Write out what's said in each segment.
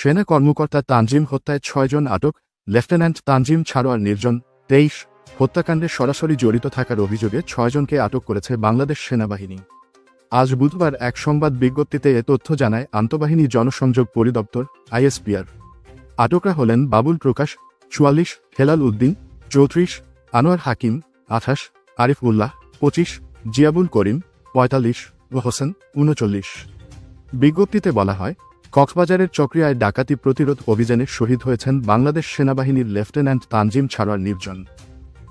সেনা কর্মকর্তা তানজিম হত্যায় ছয়জন আটক, লেফটেন্যান্ট তানজিম ছাড়োয়ার নির্জন তেইশ হত্যাকাণ্ডে সরাসরি জড়িত থাকার অভিযোগে ছয়জনকে আটক করেছে বাংলাদেশ সেনাবাহিনী। আজ বুধবার এক সংবাদ বিজ্ঞপ্তিতে এ তথ্য জানায় আন্তঃবাহিনী জনসংযোগ পরিদপ্তর, আইএসপিআর। আটকরা হলেন বাবুল প্রকাশ, চুয়াল্লিশ হেলাল উদ্দিন, চৌত্রিশ আনোয়ার হাকিম, আঠাশ আরিফ উল্লাহ, পঁচিশ জিয়াবুল করিম, পঁয়তাল্লিশ ও হোসেন, উনচল্লিশ। বিজ্ঞপ্তিতে বলা হয় কক্সবাজারের চক্রিয়ায় ডাকাতি প্রতিরোধ অভিযানে শহীদ হয়েছেন বাংলাদেশ সেনাবাহিনীর লেফটেন্যান্ট তানজিম ছাড়ার নির্জন।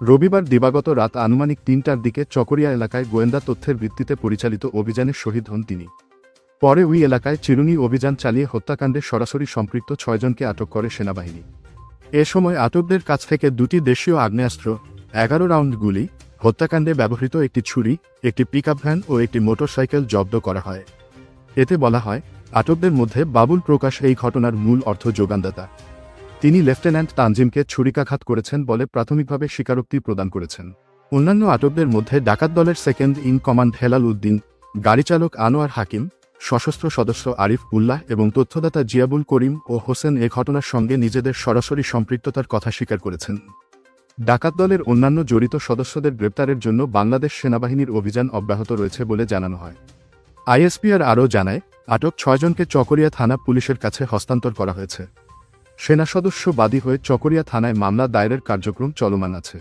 রবিবার দিবাগত রাত আনুমানিক তিনটার দিকে চকরিয়া এলাকায় গোয়েন্দা তথ্যের ভিত্তিতে পরিচালিত অভিযানে শহীদ হন তিনি। পরে ওই এলাকায় চিরুনি অভিযান চালিয়ে হত্যাকাণ্ডে সরাসরি সম্পৃক্ত ছয়জনকে আটক করে সেনাবাহিনী। এ সময় আটকদের কাছ থেকে দুটি দেশীয় আগ্নেয়াস্ত্র, এগারো রাউন্ড গুলি, হত্যাকাণ্ডে ব্যবহৃত একটি ছুরি, একটি পিকআপ ভ্যান ও একটি মোটরসাইকেল জব্দ করা হয়। এতে বলা হয় আটকদের মধ্যে বাবুল প্রকাশ এই ঘটনার মূল অর্থ যোগানদাতা। তিনি লেফটেন্যান্ট তানজিমকে ছুরিকাঘাত করেছেন বলে প্রাথমিকভাবে স্বীকারোক্তি প্রদান করেছেন। অন্যান্য আটকদের মধ্যে ডাকাত দলের second in command Helal Uddin, গাড়িচালক Anwar Hakim, সশস্ত্র সদস্য আরিফ উল্লাহ এবং তথ্যদাতা জিয়াবুল করিম ও হোসেন এ ঘটনার সঙ্গে নিজেদের সরাসরি সম্পৃক্ততার কথা স্বীকার করেছেন। ডাকাত দলের অন্যান্য জড়িত সদস্যদের গ্রেপ্তারের জন্য বাংলাদেশ সেনাবাহিনীর অভিযান অব্যাহত রয়েছে বলে জানানো হয়। আইএসপিআর আরও জানায় আটক ছয়জনকে চকরিয়া থানা পুলিশের কাছে হস্তান্তর করা হয়েছে। সেনা সদস্য বাদী হয়ে চকরিয়া থানায় মামলা দায়েরের কার্যক্রম চলমান আছে।